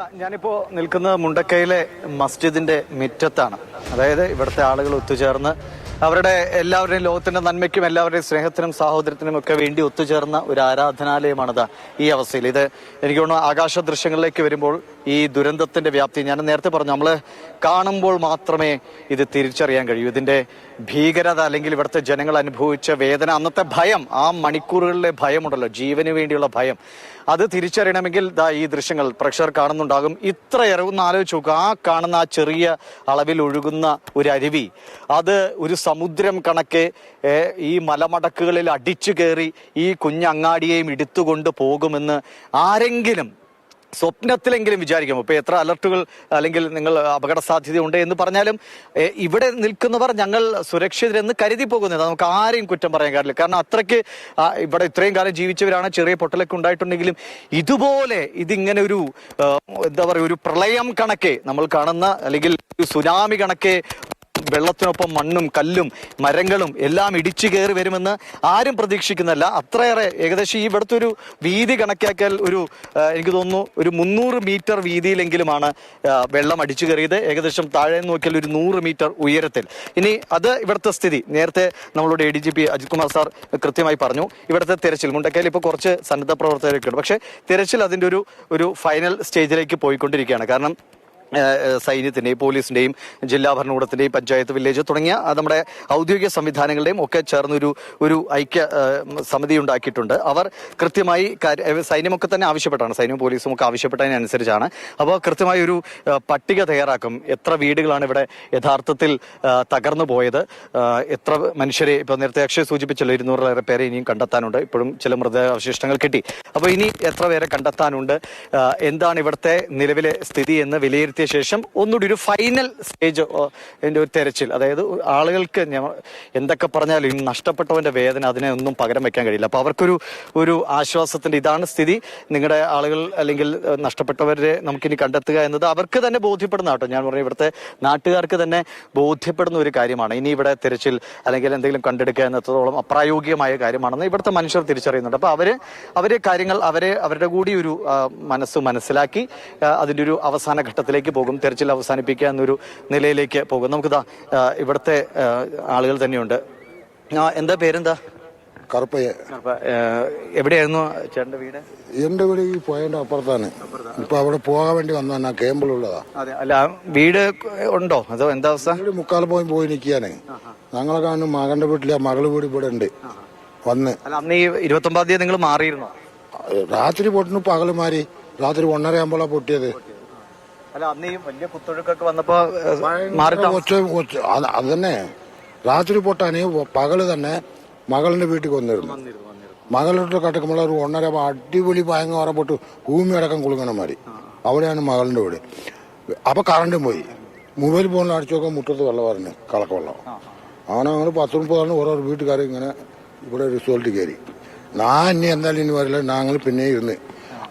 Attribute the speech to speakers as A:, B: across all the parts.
A: ഞാനിപ്പോ നിൽക്കുന്നത് മുണ്ടക്കയിലെ മസ്ജിദിന്റെ മിറ്റത്താണ്. അതായത് ഇവിടുത്തെ ആളുകൾ ഒത്തുചേർന്ന് അവരുടെ എല്ലാവരുടെയും ലോകത്തിന്റെ നന്മയ്ക്കും എല്ലാവരുടെയും സ്നേഹത്തിനും സാഹോദര്യത്തിനും ഒക്കെ വേണ്ടി ഒത്തുചേർന്ന ഒരു ആരാധനാലയമാണിത് ഈ അവസ്ഥയിൽ. ഇത് എനിക്ക് തോന്നുന്നു ആകാശ ദൃശ്യങ്ങളിലേക്ക് വരുമ്പോൾ ഈ ദുരന്തത്തിന്റെ വ്യാപ്തി. ഞാൻ നേരത്തെ പറഞ്ഞു നമ്മൾ കാണുമ്പോൾ മാത്രമേ ഇത് തിരിച്ചറിയാൻ കഴിയൂ. ഇതിന്റെ ഭീകരത അല്ലെങ്കിൽ ഇവിടുത്തെ ജനങ്ങൾ അനുഭവിച്ച വേദന അന്നത്തെ ഭയം ആ മണിക്കൂറുകളിലെ ഭയമുണ്ടല്ലോ ജീവന് വേണ്ടിയുള്ള ഭയം. അത് തിരിച്ചറിയണമെങ്കിൽ ദാ ഈ ദൃശ്യങ്ങൾ പ്രേക്ഷകർ കാണുന്നുണ്ടാകും. ഇത്ര ഒന്ന് ആലോചിച്ച് നോക്കുക ആ കാണുന്ന ആ ചെറിയ അളവിൽ ഒഴുകുന്ന ഒരു അരുവി അത് ഒരു സമുദ്രം കണക്കെ ഈ മലമടക്കുകളിൽ അടിച്ചു കയറി ഈ കുഞ്ഞങ്ങാടിയെയും എടുത്തുകൊണ്ട് പോകുമെന്ന് ആരെങ്കിലും സ്വപ്നത്തിലെങ്കിലും വിചാരിക്കും ഇപ്പൊ എത്ര അലർട്ടുകൾ അല്ലെങ്കിൽ നിങ്ങൾ അപകട സാധ്യത ഉണ്ട് എന്ന് പറഞ്ഞാലും ഇവിടെ നിൽക്കുന്നവർ ഞങ്ങൾ സുരക്ഷിതരെന്ന് കരുതി പോകുന്നത്. നമുക്ക് ആരെയും കുറ്റം പറയാൻ കാര്യമില്ല കാരണം അത്രയ്ക്ക് ഇവിടെ ഇത്രയും കാലം ജീവിച്ചവരാണ് ചെറിയ പൊട്ടലൊക്കെ ഉണ്ടായിട്ടുണ്ടെങ്കിലും ഇതുപോലെ ഇതിങ്ങനെ ഒരു എന്താ പറയുക ഒരു പ്രളയം കണക്കെ നമ്മൾ കാണുന്ന അല്ലെങ്കിൽ ഒരു സുനാമി കണക്കെ വെള്ളത്തിനൊപ്പം മണ്ണും കല്ലും മരങ്ങളും എല്ലാം ഇടിച്ചു കയറി വരുമെന്ന് ആരും പ്രതീക്ഷിക്കുന്നല്ല. അത്രയേറെ ഏകദേശം ഈ ഇവിടുത്തെ ഒരു വീതി കണക്കാക്കിയാൽ ഒരു എനിക്ക് തോന്നുന്നു ഒരു മുന്നൂറ് മീറ്റർ വീതിയിലെങ്കിലുമാണ് വെള്ളം അടിച്ചു കയറിയത്. ഏകദേശം താഴെ നോക്കിയാൽ ഒരു നൂറ് മീറ്റർ ഉയരത്തിൽ. ഇനി അത് ഇവിടുത്തെ സ്ഥിതി. നേരത്തെ നമ്മളോട് A D G P Ajith Kumar sir കൃത്യമായി പറഞ്ഞു. ഇവിടുത്തെ തിരച്ചിൽ മുണ്ടക്കയിൽ ഇപ്പോൾ കുറച്ച് സന്നദ്ധ പ്രവർത്തകരൊക്കെ ഉണ്ട്. പക്ഷേ തിരച്ചിൽ അതിന്റെ ഒരു ഒരു ഫൈനൽ സ്റ്റേജിലേക്ക് പോയിക്കൊണ്ടിരിക്കുകയാണ്. കാരണം സൈന്യത്തിന്റെയും പോലീസിന്റെയും ജില്ലാ ഭരണകൂടത്തിന്റെയും പഞ്ചായത്ത് വില്ലേജ് തുടങ്ങിയ നമ്മുടെ ഔദ്യോഗിക സംവിധാനങ്ങളുടെയും ഒക്കെ ചേർന്നൊരു ഒരു ഐക്യ സമിതി ഉണ്ടാക്കിയിട്ടുണ്ട്. അവർ കൃത്യമായി സൈന്യമൊക്കെ തന്നെ ആവശ്യപ്പെട്ടാണ്. സൈന്യവും പോലീസും ഒക്കെ ആവശ്യപ്പെട്ടതിനനുസരിച്ചാണ്. അപ്പോൾ കൃത്യമായി ഒരു പട്ടിക തയ്യാറാക്കും. എത്ര വീടുകളാണ് ഇവിടെ യഥാർത്ഥത്തിൽ തകർന്നു പോയത്. എത്ര മനുഷ്യരെ ഇപ്പൊ നേരത്തെ അക്ഷയ സൂചിപ്പിച്ചല്ലോ ഇരുന്നൂറിലേറെ പേരെ ഇനിയും കണ്ടെത്താനുണ്ട്. ഇപ്പോഴും ചില മൃതദേഹാവശിഷ്ടങ്ങൾ കിട്ടി. അപ്പോൾ ഇനി എത്ര പേരെ കണ്ടെത്താനുണ്ട്? എന്താണ് ഇവിടുത്തെ നിലവിലെ സ്ഥിതി എന്ന് വിലയിരുത്തിയ ശേഷം ഒന്നുകൂടി ഒരു ഫൈനൽ സ്റ്റേജ് എന്റെ ഒരു തെരച്ചിൽ. അതായത് ആളുകൾക്ക് ഞാൻ എന്തൊക്കെ പറഞ്ഞാലും ഈ നഷ്ടപ്പെട്ടവന്റെ വേദന അതിനെ ഒന്നും പകരം വെക്കാൻ കഴിയില്ല. അപ്പോൾ അവർക്കൊരു ഒരു ആശ്വാസത്തിന്റെ ഇതാണ് സ്ഥിതി. നിങ്ങളുടെ ആളുകൾ അല്ലെങ്കിൽ നഷ്ടപ്പെട്ടവരെ നമുക്കിനി കണ്ടെത്തുക എന്നത് അവർക്ക് തന്നെ ബോധ്യപ്പെടുന്ന കേട്ടോ. ഞാൻ പറഞ്ഞു ഇവിടുത്തെ നാട്ടുകാർക്ക് തന്നെ ബോധ്യപ്പെടുന്ന ഒരു കാര്യമാണ്. ഇനി ഇവിടെ തിരച്ചിൽ അല്ലെങ്കിൽ എന്തെങ്കിലും കണ്ടെടുക്കുക എന്നത്തോളം അപ്രായോഗികമായ കാര്യമാണെന്ന് ഇവിടുത്തെ മനുഷ്യർ തിരിച്ചറിയുന്നുണ്ട്. അപ്പോൾ അവർ അവരെ കാര്യങ്ങൾ അവരെ അവരുടെ കൂടി ഒരു മനസ്സ് മനസ്സിലാക്കി അതിന്റെ ഒരു അവസാന ഘട്ടത്തിലേക്ക് പോകും. തെരച്ചിൽ അവസാനിപ്പിക്കുക എന്നൊരു നിലയിലേക്ക് പോകും. നമുക്കിതാ ഇവിടുത്തെ ആളുകൾ തന്നെയുണ്ട്. എന്താ പേരെന്താ? ആ, എവിടെയായിരുന്നു ചേട്ടന്റെ വീട്?
B: എന്റെ വീട് ഈ പോയതിന്റെ അപ്പുറത്താണ്. ഇപ്പൊ അവിടെ പോകാൻ വേണ്ടി വന്നാ കേമ്പിളുള്ളതാ
A: അതെ അല്ല വീട് ഉണ്ടോ? അതോ എന്താ അവസ്ഥ?
B: വീട് മുക്കാൽ പോയി പോയി നിൽക്കുകയാണ്. ഞങ്ങളെ കാണും മകന്റെ വീട്ടിലെ മകൾ വീട് ഇവിടെ ഉണ്ട്. വന്ന്.
A: അന്ന് ഈ ഇരുപത്തി ഒമ്പതാം തീയതി നിങ്ങൾ മാറിയിരുന്നോ?
B: രാത്രി പൊട്ടിന് പകൽ മാറി. രാത്രി ഒന്നര ആകുമ്പോഴാണ് പൊട്ടിയത്.
A: അല്ല അന്ന് ഈ വലിയ കുത്തൊഴുക്കൊക്കെ വന്നപ്പോ ഏ, മാറി താമ-
B: ഒച്ച ഒച്ച അത് അത് തന്നെ രാത്രി പൊട്ടാന് പകൽ തന്നെ മകളുടെ വീട്ടിൽ വന്നിരുന്നു. മകളുടെ കട്ടക്കുമ്പോൾ ഒരു ഒന്നര അടിപൊളി ഭയങ്കര പൊട്ട് ഭൂമി അടക്കം കുളുങ്ങണ മാതിരി അവിടെയാണ് മകളുടെ വീട്. അപ്പൊ കറണ്ടും പോയി. മൊബൈൽ ഫോണിൽ അടിച്ചു നോക്കാൻ മുറ്റത്ത് വെള്ളം പറഞ്ഞു കളക്ക അങ്ങനെ അങ്ങനെ പത്ത് മുപ്പതാണ് ഓരോ വീട്ടുകാർ ഇങ്ങനെ ഇവിടെ റിസോർട്ടിൽ കയറി. ഞാൻ ഇനി എന്തായാലും ഇനി വരില്ല. ഞങ്ങൾ പിന്നെ ഇരുന്ന്.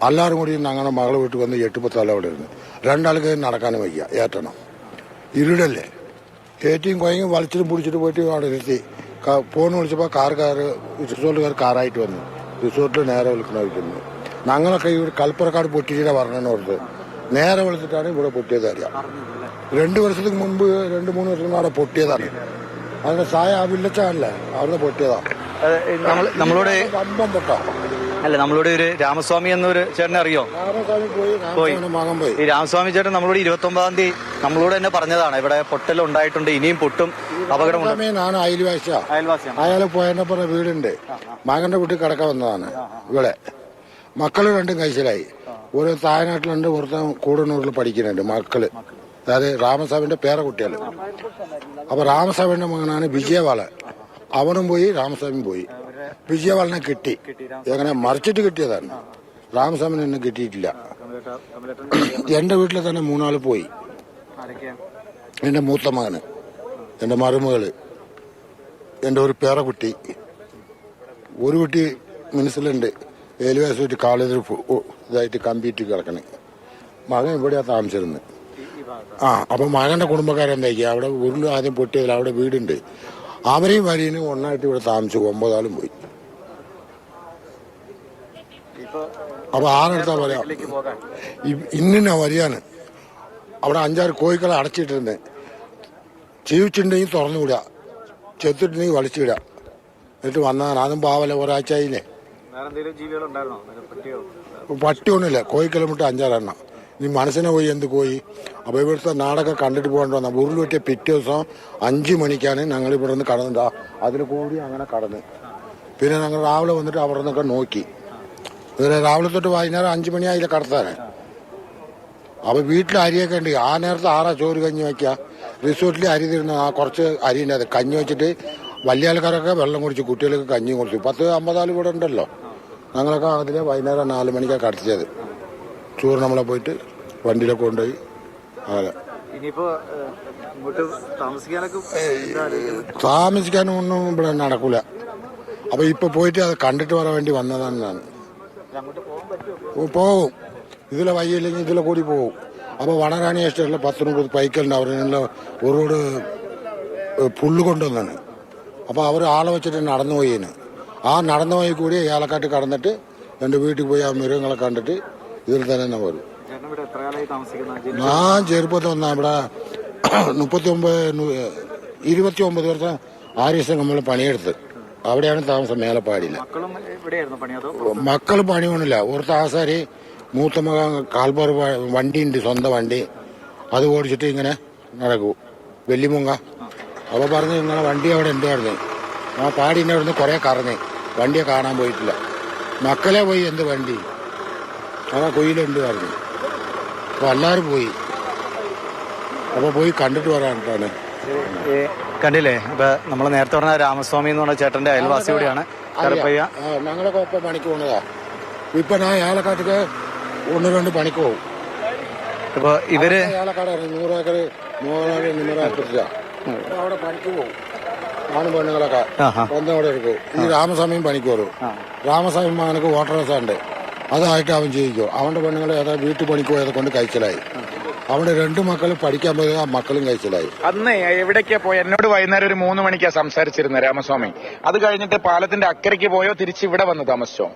B: എല്ലാവരും കൂടി ഞങ്ങളുടെ മകളെ വീട്ടിൽ വന്ന് എട്ട് അവിടെ ഇരുന്ന്. രണ്ടാൾക്ക് നടക്കാനും വയ്യ ഏറ്റണം. ഇരുടല്ലേ? ഏറ്റവും കുഴങ്ങി വലിച്ചിട്ട് പിടിച്ചിട്ട് പോയിട്ട് അവിടെ ഇരുത്തി ഫോൺ വിളിച്ചപ്പോൾ കാർക്കാർ റിസോർട്ടുകാർ കാറായിട്ട് വന്നു. റിസോർട്ടിൽ നേരെ വിളിക്കണമായിരുന്നു ഞങ്ങളൊക്കെ ഇവിടെ കൽപ്പറക്കാട് പൊട്ടിച്ചിട്ട് പറഞ്ഞെന്ന് ഓർത്ത് നേരെ വിളിച്ചിട്ടാണ് ഇവിടെ പൊട്ടിയത് അറിയാം. രണ്ട് വർഷത്തിന് മുമ്പ് രണ്ട് മൂന്ന് വർഷത്തിന് അവിടെ പൊട്ടിയതാണ്. അതിന്റെ സായ ആ വില്ലച്ചാണല്ലേ? അവിടെ
A: പൊട്ടിയതാണ് നമ്മളോട്
B: വമ്പം പൊട്ടാ.
A: അല്ല നമ്മളോട് ഒരു രാമസ്വാമി എന്നൊരു ചേട്ടനെ അറിയോ?
B: പോയി
A: ഈ രാമസ്വാമി ചേട്ടൻ നമ്മളോട് ഇരുപത്തി ഒമ്പതാം തീയതി നമ്മളോട് തന്നെ പറഞ്ഞതാണ് ഇവിടെ പൊട്ടൽ ഉണ്ടായിട്ടുണ്ട് ഇനിയും പൊട്ടും അപകടമുണ്ട്
B: ഞാൻ അയാൾ പോയതിനെ വീടുണ്ട്. മകന്റെ കുട്ടി കിടക്കാൻ വന്നതാണ് ഇവിടെ. മക്കൾ രണ്ടും കഴിച്ചിലായി. ഒരു തായനാട്ടിലുണ്ട് ഒരുത്തൻ കൂടനൂരിൽ പഠിക്കുന്നുണ്ട് മക്കൾ. അതായത് രാമസാബിന്റെ പേര കുട്ടികൾ അപ്പൊ രാമസാബിന്റെ മകനാണ് വിജയവാള. അവനും പോയി രാമസ്വാമി പോയി. വിജയവാളനെ കിട്ടി. എങ്ങനെ മറിച്ചിട്ട് കിട്ടിയതാണ്. രാമസ്വാമിനെ എന്നെ കിട്ടിയിട്ടില്ല. എന്റെ വീട്ടിൽ തന്നെ മൂന്നാൾ പോയി. എന്റെ മൂത്ത മകന് എന്റെ മരുമകൾ എന്റെ ഒരു പേരക്കുട്ടി. ഒരു കുട്ടി വെച്ച് കോളേജിൽ ഫു- ഉ- ഇതായിട്ട് കമ്പ്യൂട്ടർ കിടക്കണേ. മകൻ ഇവിടെയാ താമസിച്ചിരുന്നത്. ആ അപ്പൊ മകന്റെ കുടുംബക്കാരെന്താ ചെയ്യുക അവിടെ ഉരുൾ ആദ്യം പൊട്ടിയതിൽ അവിടെ വീടുണ്ട്. അവരെയും വരീനും ഒന്നായിട്ട് ഇവിടെ താമസിച്ചു. ഒമ്പതാളും പോയി. അപ്പൊ ആരെടുത്താ പറയാ.
A: വീട്ടിലേക്ക്
B: വരിയാണ് അവിടെ അഞ്ചാറ് കോഴിക്കളെ അടച്ചിട്ടുണ്ട് ജീവിച്ചിട്ടുണ്ടെങ്കിൽ തുറന്നുവിടുക ചെത്തിട്ടുണ്ടെങ്കിൽ വലിച്ചുവിടുക എന്നിട്ട് വന്നതാണ്. അതും പാവല ഒരാഴ്ച ആയില്ലേ?
A: വേറെ എന്തെങ്കിലും ജീവികളുണ്ടായിരുന്നോ? നല്ല പട്ടിയോ
B: പട്ടി ഒന്നുമില്ല കോഴിക്കളെ വിട്ട് അഞ്ചാറെണ്ണം. നീ മനസ്സിനെ പോയി എന്ത് പോയി? അപ്പൊ ഇവിടുത്തെ നാടൊക്കെ കണ്ടിട്ട് പോകേണ്ടി വന്ന ഉരുൾ പറ്റിയ പിറ്റേ ദിവസം അഞ്ചു മണിക്കാണ് ഞങ്ങൾ ഇവിടെ നിന്ന് കടന്നിട്ടാ അതിൽ കൂടി അങ്ങനെ കടന്ന്. പിന്നെ ഞങ്ങൾ രാവിലെ വന്നിട്ട് അവിടെ നിന്നൊക്കെ നോക്കി. ഇതുവരെ രാവിലെ തൊട്ട് വൈകുന്നേരം അഞ്ചു മണിയായില്ല കടത്താനെ. അപ്പൊ വീട്ടിൽ അരിയൊക്കെ ഉണ്ട്. ആ നേരത്തെ ആറാ ചോറ് കഞ്ഞി വെക്ക റിസോർട്ടിൽ അരി തരുന്ന ആ കുറച്ച് അരി ഉണ്ട് അത് കഞ്ഞി വെച്ചിട്ട് വലിയ ആൾക്കാരൊക്കെ വെള്ളം കുടിച്ചു കുട്ടികൾക്ക് കഞ്ഞി കുടിച്ചു പത്ത് അമ്പതാൾ കൂടെ ഉണ്ടല്ലോ. ഞങ്ങളൊക്കെ അതിലെ വൈകുന്നേരം നാല് മണിക്കാണ് കടത്തിയത്. ചോറ് നമ്മളെ പോയിട്ട് വണ്ടിയിലൊക്കെ കൊണ്ടുപോയി. അങ്ങനെ
A: ഇനിയിപ്പോ ഇങ്ങോട്ട് താമസിക്കാനൊക്കെ?
B: താമസിക്കാനും ഒന്നും ഇവിടെ നടക്കൂല. അപ്പൊ ഇപ്പൊ പോയിട്ട് അത് കണ്ടിട്ട് വരാൻ വേണ്ടി വന്നതാണ് ഞാൻ. പോവും. ഇതിലെ വയ്യില്ലെങ്കിൽ ഇതിലെ കൂടി പോവും. അപ്പൊ വടകാണി എസ്റ്റേറ്റിലെ പത്ത് മുപ്പത് പൈക്കലുണ്ട് അവരുടെ ഒരുപാട് പുല്ല് കൊണ്ടുവന്നാണ്. അപ്പൊ അവർ ആളെ വെച്ചിട്ട് നടന്നു പോയിന്. ആ നടന്നു പോയി കൂടി ഏലക്കാട്ട് കടന്നിട്ട് എന്റെ വീട്ടിൽ പോയി ആ മൃഗങ്ങളെ കണ്ടിട്ട് ഇതിൽ തന്നെ
A: താമസിക്കുന്ന
B: ഞാൻ ചെറുപ്പത്തിൽ വന്ന ഇവിടെ മുപ്പത്തി ഒമ്പത് ഇരുപത്തി ഒമ്പത് വർഷം ആര്യസം നമ്മൾ പണിയെടുത്ത്. അവിടെയാണ് താമസം
A: അതോ
B: മക്കൾ പണിയൊന്നുമില്ല ഓർത്ത ആസാരി മൂത്ത മകൻ വണ്ടി ഉണ്ട് സ്വന്തം വണ്ടി. അത് ഓടിച്ചിട്ട് ഇങ്ങനെ നടക്കൂ. വെല്ലിമുങ്ങ. അവ പറഞ്ഞു നിങ്ങളെ വണ്ടി അവിടെ ഉണ്ട് പറഞ്ഞു ആ അവിടെ നിന്ന് കുറെ കറങ്ങി വണ്ടിയെ കാണാൻ പോയിട്ടില്ല. മക്കളെ പോയി എന്ത് വണ്ടി? അതാ കൊയിലുണ്ട് പറഞ്ഞു. അപ്പൊ എല്ലാവരും പോയി. അപ്പൊ പോയി കണ്ടിട്ട് വരാനിട്ടാണ്
A: കണ്ടില്ലേ? ഇപ്പൊ നമ്മൾ നേരത്തെ പറഞ്ഞ രാമസ്വാമി എന്ന് പറഞ്ഞ ചേട്ടന്റെ അയൽവാസി കൂടിയാണ്. കറുപ്പയ്യ.
B: ഞങ്ങളൊക്കെ ഒപ്പം പണിക്ക് പോണതാ. ഇപ്പൊ ഞാൻ ഏലക്കാട്ടിക്ക് ഒന്ന് രണ്ട് പണിക്ക് പോകും
A: ഇപ്പൊ ഇവർ
B: ഏലക്കാട് നൂറ് ഏക്കർ നൂറ് നൂറ് ഏക്കറില്ല അവിടെ പണിക്ക് പോകും ആണും പെണ്ണുങ്ങളൊക്കെ. ഒന്നും അവിടെ എടുക്കും ഈ രാമസ്വാമിയും പണിക്ക് വരും. രാമസ്വാമി മകനക്ക് വോട്ടർ ഉണ്ട് അതായിട്ട് അവൻ ചെയ്യിക്കും അവന്റെ പെണ്ണുങ്ങളെ ഏതാ വീട്ടു പണിക്ക് പോയത് കൊണ്ട് കഴിച്ചിലായി. അവിടെ രണ്ടു മക്കൾ പഠിക്കാൻ പോയത് ആ മക്കളും കഴിച്ചിലായി.
C: അന്ന് എവിടേക്കാ പോയി? എന്നോട് വൈകുന്നേരം ഒരു മൂന്ന് മണിക്കാ സംസാരിച്ചിരുന്നത് രാമസ്വാമി. അത് കഴിഞ്ഞിട്ട് പാലത്തിന്റെ അക്കരയ്ക്ക് പോയോ? തിരിച്ച് ഇവിടെ വന്ന് താമസിച്ചോ?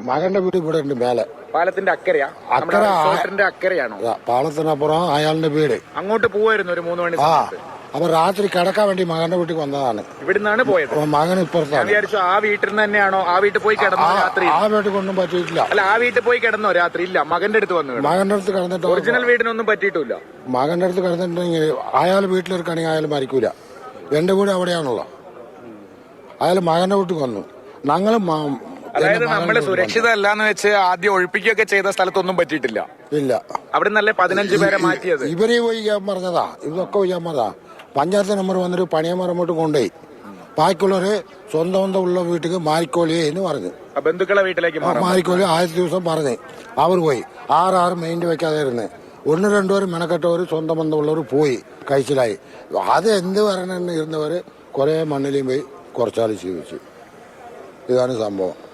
B: മകന്റെ വീട് ഇവിടെ ഉണ്ട് മേലെ.
C: പാലത്തിന്റെ അക്കരയാ?
B: അക്കര
C: അക്കരയാണോ?
B: പാലത്തിനപ്പുറം അയാളിന്റെ അയാളുടെ വീട്.
C: അങ്ങോട്ട് പോവായിരുന്നു ഒരു മൂന്ന് മണി
B: ആ. അപ്പൊ രാത്രി കിടക്കാൻ വേണ്ടി മകന്റെ വീട്ടിൽ വന്നതാണ്.
C: ഇവിടുന്നാണ് പോയത്.
B: മകൻ
C: ഞാൻ
B: ഇപ്പുറത്താണ്
C: വിചാരിച്ചു ആ വീട്ടിൽ നിന്ന് തന്നെയാണോ? ആ വീട്ടിൽ പോയി കിടന്നോ രാത്രി?
B: ആ വീട്ടിൽ കൊണ്ടും പറ്റിയിട്ടില്ല.
C: അല്ല ആ വീട്ടിൽ പോയി കിടന്നോ രാത്രി? ഇല്ല മകന്റെ അടുത്ത് വന്നു.
B: മകന്റെ അടുത്ത് കിടന്നിട്ട്
C: ഒറിജിനൽ വീടിനൊന്നും പറ്റിയിട്ടില്ല.
B: മകന്റെ അടുത്ത് കിടന്നിട്ടുണ്ടെങ്കിൽ അയാൾ വീട്ടിലിരിക്കുകയാണെങ്കിൽ അയാൾ മരിക്കൂല. എന്റെ വീട് അവിടെയാണല്ലോ അയാൾ മകന്റെ വീട്ടിൽ വന്നു. ഞങ്ങൾ
C: അതായത് നമ്മൾ സുരക്ഷിതമല്ലാന്ന് വെച്ച് ആദ്യം ഒഴിപ്പിക്കുകയൊക്കെ ചെയ്ത സ്ഥലത്തൊന്നും പറ്റിയിട്ടില്ല.
B: ഇല്ല.
C: അവിടെ നല്ല പതിനഞ്ച് പേരെ മാറ്റിയത്?
B: ഇവരെ പോയി ചെയ്യാൻ പറഞ്ഞതാ. ഇതൊക്കെ പോയി ചെയ്യാൻ പറഞ്ഞതാ. പഞ്ചായത്ത് നമ്പർ വന്നിട്ട് അങ്ങോട്ട് കൊണ്ടുപോയി. ബാക്കിയുള്ളവര് സ്വന്തം സ്വന്തം ഉള്ള വീട്ടിലേക്ക് മാറിക്കോളിയേ എന്ന് പറഞ്ഞു.
C: ബന്ധുക്കളെ വീട്ടിലേക്ക് മാറാം
B: മാറിക്കോളി ആദ്യത്തെ ദിവസം പറഞ്ഞു. അവർ പോയി. ആറാറ് മെയിന്റെ വെക്കാതെ ഇരുന്ന്. ഒന്ന് രണ്ടുപേരും മെനക്കെട്ടവർ സ്വന്തം ബന്ധമുള്ളവർ പോയി കഴിച്ചിലായി. അത് എന്ത് പറയണെന്ന് ഇരുന്നവർ കുറേ മണ്ണിലും പോയി കുറച്ചാൾ ജീവിച്ചു. ഇതാണ് സംഭവം.